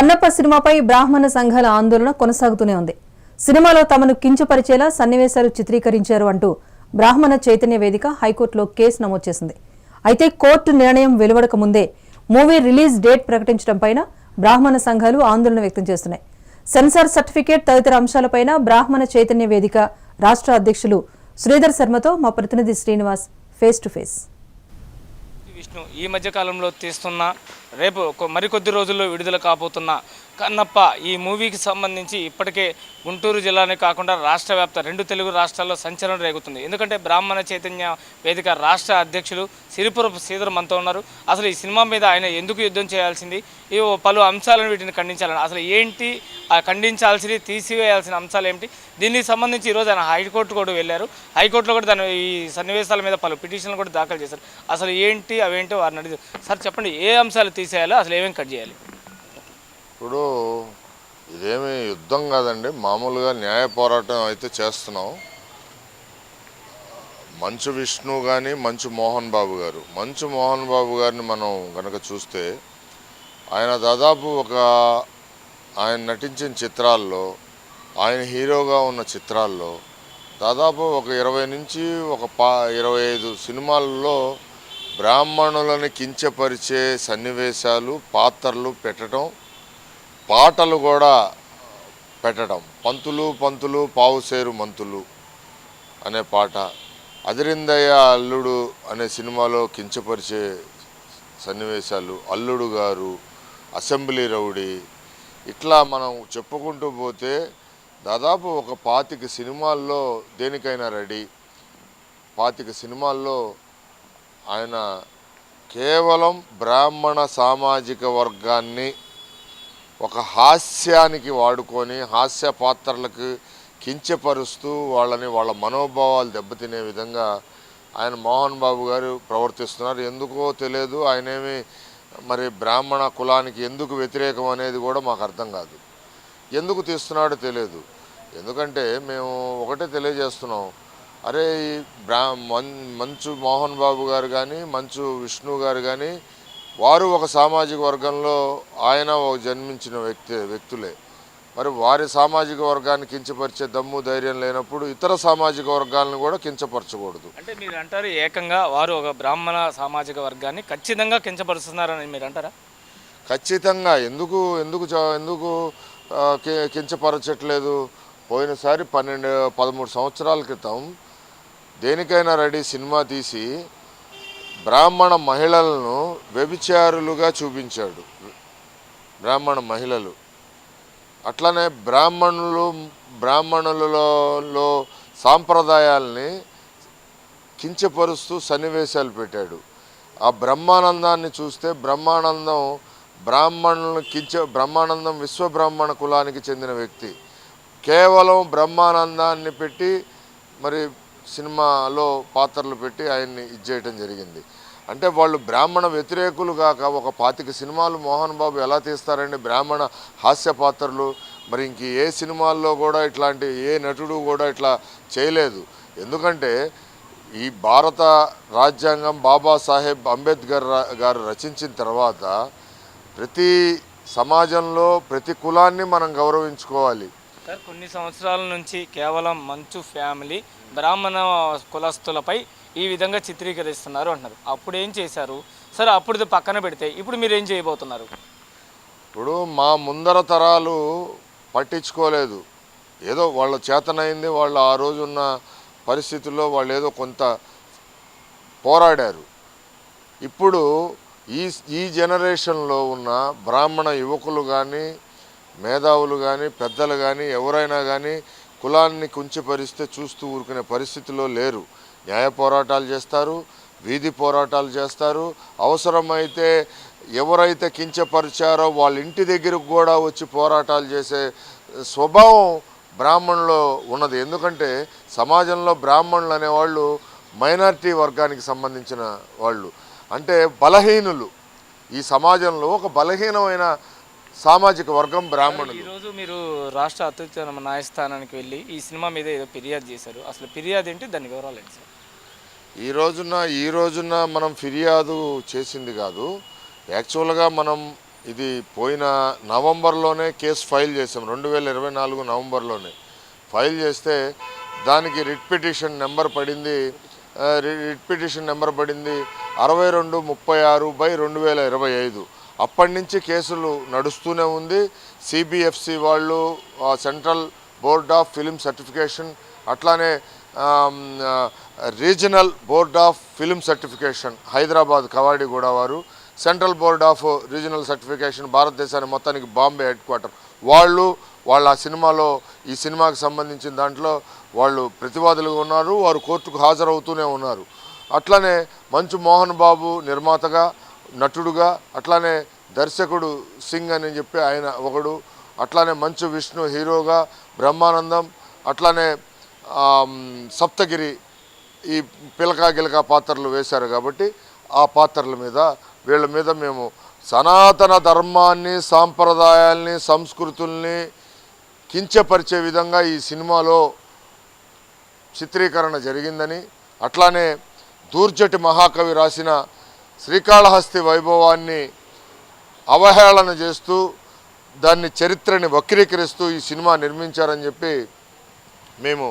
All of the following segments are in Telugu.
కన్నప్ప సినిమాపై బ్రాహ్మణ సంఘాల ఆందోళన కొనసాగుతూనే ఉంది. సినిమాలో తమను కించపరిచేలా సన్నివేశాలు చిత్రీకరించారు అంటూ బ్రాహ్మణ చైతన్య వేదిక హైకోర్టులో కేసు నమోదు చేసింది. అయితే కోర్టు నిర్ణయం వెలువడక ముందే మూవీ రిలీజ్ డేట్ ప్రకటించడంపైన బ్రాహ్మణ సంఘాలు ఆందోళన వ్యక్తం చేస్తున్నాయి. సెన్సార్ సర్టిఫికేట్ తదితర అంశాలపైన బ్రాహ్మణ చైతన్య వేదిక రాష్ట్ర అధ్యక్షులు శ్రీధర్ శర్మతో మా ప్రతినిధి Srinivas face to face. Vishnu ఈ మధ్య కాలంలో తీస్తున్న రేపు మరికొద్ది రోజుల్లో విడుదల కాబోతున్న కన్నప్ప ఈ మూవీకి సంబంధించి ఇప్పటికే గుంటూరు జిల్లానే కాకుండా రాష్ట్ర వ్యాప్త రెండు తెలుగు రాష్ట్రాల్లో సంచలనం రేగుతుంది. ఎందుకంటే బ్రాహ్మణ చైతన్య వేదిక రాష్ట్ర అధ్యక్షులు సిరిపురపు శ్రీధర్ మనతో ఉన్నారు. అసలు ఈ సినిమా మీద ఆయన ఎందుకు యుద్ధం చేయాల్సింది? ఈ పలు అంశాలను వీటిని ఖండించాలని. అసలు ఏంటి? ఖండించాల్సింది తీసివేయాల్సిన అంశాలు ఏమిటి? దీనికి సంబంధించి ఈరోజు ఆయన హైకోర్టు కూడా వెళ్ళారు. హైకోర్టులో కూడా దాని ఈ సన్నివేశాల మీద పలు పిటిషన్లు కూడా దాఖలు చేశారు. అసలు ఏంటి అవేంటి వారిని అడిగి సార్ చెప్పండి ఏ అంశాలు తీసేయాలో అసలు ఏమేమి కట్ చేయాలి? ఇప్పుడు ఇదేమి యుద్ధం కాదండి. మామూలుగా న్యాయ పోరాటం అయితే చేస్తున్నాం. మంచు విష్ణు కానీ మంచు మోహన్ బాబు గారు. మంచు మోహన్ బాబు గారిని మనం కనుక చూస్తే ఆయన దాదాపు ఒక ఆయన నటించిన చిత్రాల్లో ఆయన హీరోగా ఉన్న చిత్రాల్లో దాదాపు ఒక ఇరవై నుంచి ఒక పా ఇరవై ఐదు సినిమాల్లో బ్రాహ్మణులని కించపరిచే సన్నివేశాలు పాత్రలు పెట్టడం పాటలు కూడా పెట్టడం. పంతులు పంతులు పావుసేరు మంతులు అనే పాట. అదిరిందయ్య అల్లుడు అనే సినిమాలో కించపరిచే సన్నివేశాలు. అల్లుడు గారు అసెంబ్లీ రౌడీ. ఇట్లా మనం చెప్పుకుంటూ పోతే దాదాపు ఒక పాతిక సినిమాల్లో దేనికైనా రెడీ. పాతిక సినిమాల్లో ఆయన కేవలం బ్రాహ్మణ సామాజిక వర్గాన్ని ఒక హాస్యానికి వాడుకొని హాస్య పాత్రలకు కించపరుస్తూ వాళ్ళని వాళ్ళ మనోభావాలు దెబ్బతినే విధంగా ఆయన మోహన్ బాబు గారు ప్రవర్తిస్తున్నారు. ఎందుకో తెలియదు ఆయనేమి మరి బ్రాహ్మణ కులానికి ఎందుకు వ్యతిరేకం అనేది కూడా మాకు అర్థం కాదు. ఎందుకు తీస్తున్నాడో తెలియదు. ఎందుకంటే మేము ఒకటే తెలియజేస్తున్నాం. అరే బ్రా మంచు మోహన్ బాబు గారు కానీ మంచు విష్ణు గారు కానీ వారు ఒక సామాజిక వర్గంలో ఆయన ఒక జన్మించిన వ్యక్తి వ్యక్తులే. మరి వారి సామాజిక వర్గాన్ని కించపరిచే దమ్ము ధైర్యం లేనప్పుడు ఇతర సామాజిక వర్గాలను కూడా కించపరచకూడదు. అంటే మీరు అంటారు ఏకంగా వారు ఒక బ్రాహ్మణ సామాజిక వర్గాన్ని ఖచ్చితంగా కించపరుస్తున్నారని మీరు అంటారా? ఖచ్చితంగా. ఎందుకు ఎందుకు ఎందుకు కించపరచట్లేదు? పోయినసారి పన్నెండు పదమూడు సంవత్సరాల క్రితం దేనికైనా రెడీ సినిమా తీసి బ్రాహ్మణ మహిళలను వ్యభిచారులుగా చూపించాడు. బ్రాహ్మణ మహిళలు. అట్లనే బ్రాహ్మణులు బ్రాహ్మణులలో సాంప్రదాయాల్ని కించపరుస్తూ సన్నివేశాలు పెట్టాడు. ఆ బ్రహ్మానందాన్ని చూస్తే బ్రహ్మానందం బ్రాహ్మణులను కించ బ్రహ్మానందం విశ్వబ్రాహ్మణ కులానికి చెందిన వ్యక్తి. కేవలం బ్రహ్మానందాన్ని పెట్టి మరి సినిమాలో పాత్రలు పెట్టి ఆయన్ని ఇచ్చేయటం జరిగింది. అంటే వాళ్ళు బ్రాహ్మణ వ్యతిరేకులు కాక ఒక పాతిక సినిమాలు మోహన్ బాబు ఎలా తీస్తారండి? బ్రాహ్మణ హాస్య పాత్రలు. మరి ఇంక ఏ సినిమాల్లో కూడా ఇట్లాంటి ఏ నటుడు కూడా ఇట్లా చేయలేదు. ఎందుకంటే ఈ భారత రాజ్యాంగం బాబాసాహెబ్ అంబేద్కర్ గారు రచించిన తర్వాత ప్రతి సమాజంలో ప్రతి కులాన్ని మనం గౌరవించుకోవాలి. సార్ కొన్ని సంవత్సరాల నుంచి కేవలం మంచు ఫ్యామిలీ బ్రాహ్మణ కులస్తులపై ఈ విధంగా చిత్రీకరిస్తున్నారు అంటున్నారు. అప్పుడు ఏం చేశారు? సరే అప్పుడు పక్కన పెడితే ఇప్పుడు మీరు ఏం చేయబోతున్నారు? ఇప్పుడు మా ముందర తరాలు పట్టించుకోలేదు. ఏదో వాళ్ళ చేతనైంది వాళ్ళు ఆ రోజు ఉన్న పరిస్థితుల్లో వాళ్ళు ఏదో కొంత పోరాడారు. ఇప్పుడు ఈ ఈ జనరేషన్లో ఉన్న బ్రాహ్మణ యువకులు కానీ మేధావులు కానీ పెద్దలు కానీ ఎవరైనా కానీ కులాన్ని కుంచిపరిస్తే చూస్తూ ఊరుకునే పరిస్థితిలో లేరు. న్యాయ పోరాటాలు చేస్తారు వీధి పోరాటాలు చేస్తారు. అవసరమైతే ఎవరైతే కించపరిచారో వాళ్ళ ఇంటి దగ్గరకు కూడా వచ్చి పోరాటాలు చేసే స్వభావం బ్రాహ్మణులో ఉన్నది. ఎందుకంటే సమాజంలో బ్రాహ్మణులు అనేవాళ్ళు మైనారిటీ వర్గానికి సంబంధించిన వాళ్ళు. అంటే బలహీనులు. ఈ సమాజంలో ఒక బలహీనమైన సామాజిక వర్గం బ్రాహ్మణులు. ఈరోజు మీరు రాష్ట్ర అత్యుత్తమ న్యాయస్థానానికి వెళ్ళి ఈ సినిమా మీద ఏదో ఫిర్యాదు చేశారు. అసలు ఫిర్యాదు ఏంటి? దాని వివరాలు ఏంటి సార్? ఈ రోజున ఈ రోజున మనం ఫిర్యాదు చేసింది కాదు. యాక్చువల్గా మనం ఇది పోయిన నవంబర్లోనే కేసు ఫైల్ చేసాం రెండు వేల ఇరవై నాలుగు నవంబర్లోనే ఫైల్ చేస్తే దానికి రిట్ పిటిషన్ నెంబర్ పడింది. రిట్ పిటిషన్ నెంబర్ పడింది అరవై రెండు ముప్పై ఆరు బై రెండు వేల ఇరవై ఐదు. అప్పటి నుంచి కేసులు నడుస్తూనే ఉంది. సిబిఎఫ్సి వాళ్ళు central board of film certification అట్లానే regional board of film certification Hyderabad Kavadiguda వారు. Central board of regional certification భారతదేశానికి మొత్తానికి బాంబే హెడ్ క్వార్టర్. వాళ్ళు వాళ్ళ ఆ సినిమాలో ఈ సినిమాకి సంబంధించిన దాంట్లో వాళ్ళు ప్రతివాదులుగా ఉన్నారు. వారు కోర్టుకు హాజరవుతూనే ఉన్నారు. అట్లానే మంచు మోహన్ బాబు నిర్మాతగా నటుడుగా అట్లానే దర్శకుడు సింగ్ అని చెప్పి ఆయన ఒకడు అట్లానే మంచు విష్ణు హీరోగా బ్రహ్మానందం అట్లానే సప్తగిరి ఈ పిలకా గిలకా పాత్రలు వేశారు కాబట్టి ఆ పాత్రల మీద వీళ్ళ మీద మేము సనాతన ధర్మాన్ని సాంప్రదాయాల్ని సంస్కృతుల్ని కించపరిచే విధంగా ఈ సినిమాలో చిత్రీకరణ జరిగిందని అట్లానే దూర్జటి మహాకవి రాసిన శ్రీకాళహస్తి వైభవాన్ని అవహేళన చేస్తూ దాన్ని చరిత్రని వక్రీకరిస్తూ ఈ సినిమా నిర్మించారని చెప్పి మేము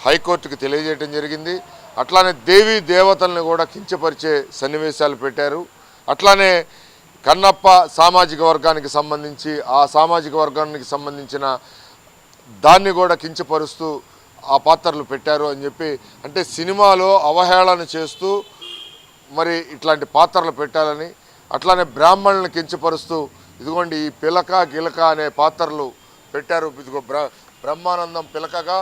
హైకోర్టుకి తెలియజేయడం జరిగింది. అట్లానే దేవీ దేవతల్ని కూడా కించపరిచే సన్నివేశాలు పెట్టారు. అట్లానే కన్నప్ప సామాజిక వర్గానికి సంబంధించి ఆ సామాజిక వర్గానికి సంబంధించిన దాన్ని కూడా కించపరుస్తూ ఆ పాత్రలు పెట్టారు అని చెప్పి అంటే సినిమాలో అవహేళన చేస్తూ మరి ఇట్లాంటి పాత్రలు పెట్టాలని అట్లానే బ్రాహ్మణులను కించపరుస్తూ ఇదిగోండి ఈ పిలక గిలక అనే పాత్రలు పెట్టారు. ఇదిగో బ్రహ్మానందం పిలకగా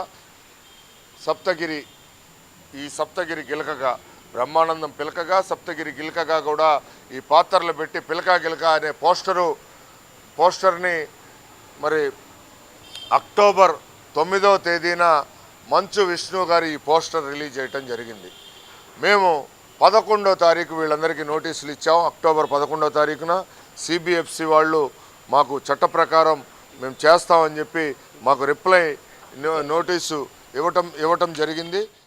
సప్తగిరి ఈ సప్తగిరి గిలకగా బ్రహ్మానందం పిలకగా సప్తగిరి గిలకగా కూడా ఈ పాత్రలు పెట్టి పిలక గిలక అనే పోస్టరు పోస్టర్ని మరి అక్టోబర్ తొమ్మిదవ తేదీన మంచు విష్ణు గారు ఈ పోస్టర్ రిలీజ్ చేయటం జరిగింది. మేము పదకొండో తారీఖు వీళ్ళందరికీ నోటీసులు ఇచ్చాం. అక్టోబర్ పదకొండో తారీఖున సిబిఎఫ్సి వాళ్ళు మాకు చట్ట ప్రకారం మేము చేస్తామని చెప్పి మాకు రిప్లై నోటీసు ఇవ్వటం ఇవ్వటం జరిగింది.